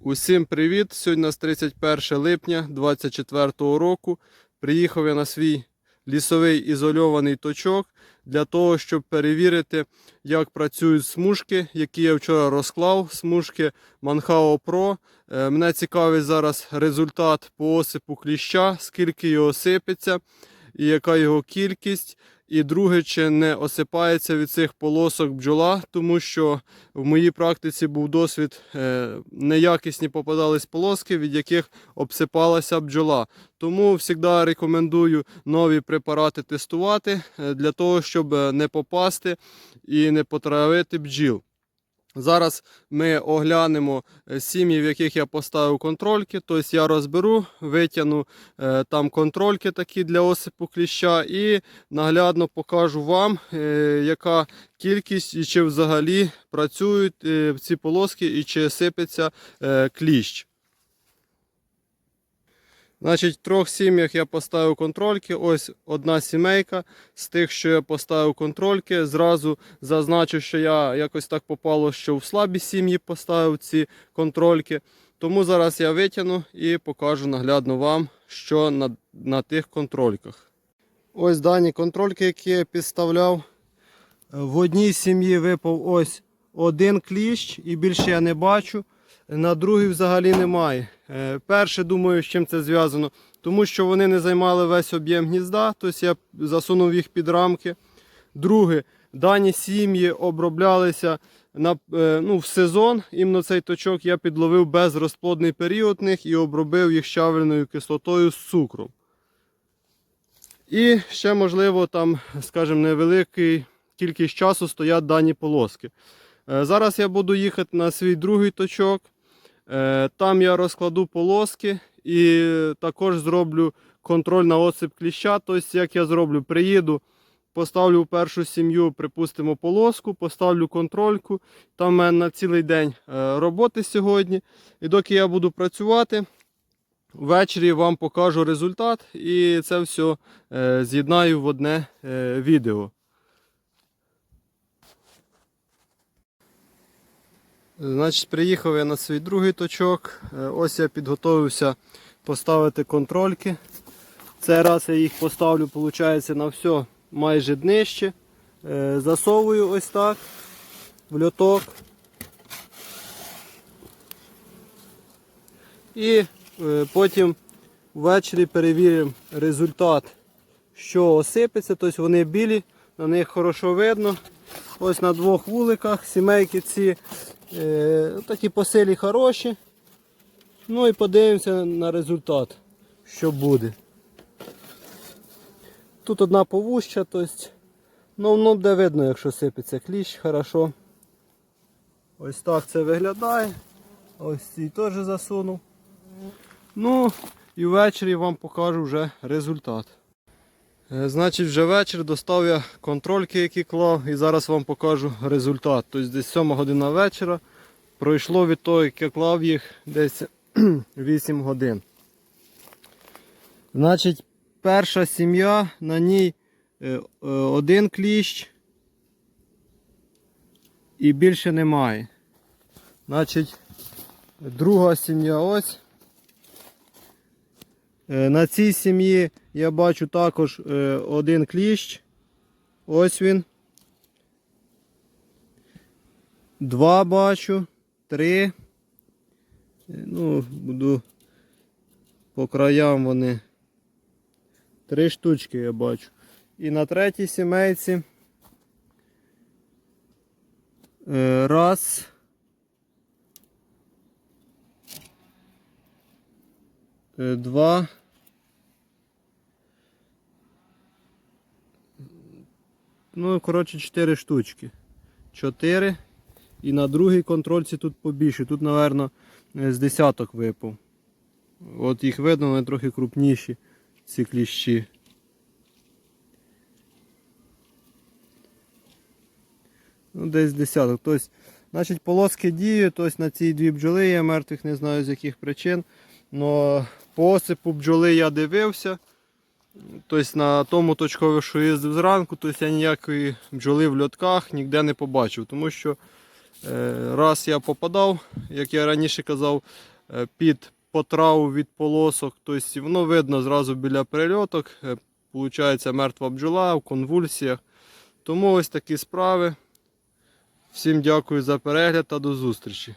Усім привіт! Сьогодні у нас 31 липня 2024 року. Приїхав я на свій лісовий ізольований точок для того, щоб перевірити, як працюють смужки, які я вчора розклав. Смужки Manhao Pro. Е, Мене цікавить зараз результат по осипу кліща, скільки його сипеться і яка його кількість. І друге, чи не осипається від цих полосок бджола, тому що в моїй практиці був досвід, е, неякісні попадались полоски, від яких обсипалася бджола. Тому завжди рекомендую нові препарати тестувати е, для того, щоб е, не попасти і не потравити бджіл. Зараз ми оглянемо е, сім'ї, в яких я поставив контрольки. Тобто я розберу, витягну е, там контрольки такі для осипу кліща і наглядно покажу вам, е, яка кількість і чи взагалі працюють ці полоски і чи сипеться кліщ. Значить, в трьох сім'ях я поставив контрольки. Ось одна сімейка. З тих, що я поставив контрольки, зразу зазначу, що я якось так попало, що в слабі сім'ї поставив ці контрольки. Тому зараз я витягну і покажу наглядно вам, що на, на тих контрольках. Ось дані контрольки, які я підставляв. В одній сім'ї випав ось один кліщ і більше я не бачу. На другій взагалі немає. Е, Перше, думаю, з чим це зв'язано, тому що вони не займали весь об'єм гнізда, тобто я засунув їх під рамки. Друге, дані сім'ї оброблялися на, е, ну, в сезон. Іменно цей точок я підловив безрозплодний період них і обробив їх щавельною кислотою з цукром. І ще, можливо, там, скажімо, невеликий кількість часу стоять дані полоски. Е, Зараз я буду їхати на свій другий точок. Е, Там я розкладу полоски і також зроблю контроль на оцеп кліща. Тобто, як я зроблю, приїду, поставлю першу сім'ю, припустимо, полоску, поставлю контрольку. Там в мене на цілий день е, роботи сьогодні. І доки я буду працювати, ввечері вам покажу результат і це все е, з'єднаю в одне відео. Значить, приїхав я на свій другий точок. Е, Ось я підготовився поставити контрольки. Цей раз я їх поставлю, виходить, на все майже днище. Е, Засовую ось так в льоток. І е, потім ввечері перевіримо результат, що осипеться. Тобто вони білі, на них хорошо видно. Ось на двох вуликах сімейки ці такі посилі хороші. Ну і подивимося на результат, що буде. Тут одна повуща, тобто, ну, ну де видно, якщо сипеться кліщ, хорошо. Ось так це виглядає. Ось цей теж засунув. Ну і ввечері вам покажу вже результат. Е, Значить, вже вечір достав я контрольки, які клав, і зараз вам покажу результат. Тобто десь 7 година вечора. Пройшло від того, як я клав їх десь 8 годин. Значить, перша сім'я, на ній е, е, один кліщ і більше немає. Значить, друга сім'я ось. Е, На цій сім'ї я бачу також е, один кліщ. Ось він. Два бачу. Три. Е, Ну, буду по краям вони. Три штучки я бачу. І на третій сімейці. Раз. Два. Ну, коротше, 4 штучки. 4. І на другій контрольці тут побільше. Тут, мабуть, з десяток випав. От їх видно, вони трохи крупніші, ці кліщі. Ну, десь десяток. Тобто Значить, полоски діють, ось на цій дві бджоли є мертвих, не знаю з яких причин. Но по осипу бджоли я дивився. Тобто на тому точкові, що їздив зранку, тобто я ніякої бджоли в льотках ніде не побачив. Тому що е, раз я попадав, як я раніше казав, е, під потраву від полосок, тобто воно видно зразу біля прильоток. Е, Получається мертва бджола в конвульсіях. Тому ось такі справи. Всім дякую за перегляд та до зустрічі.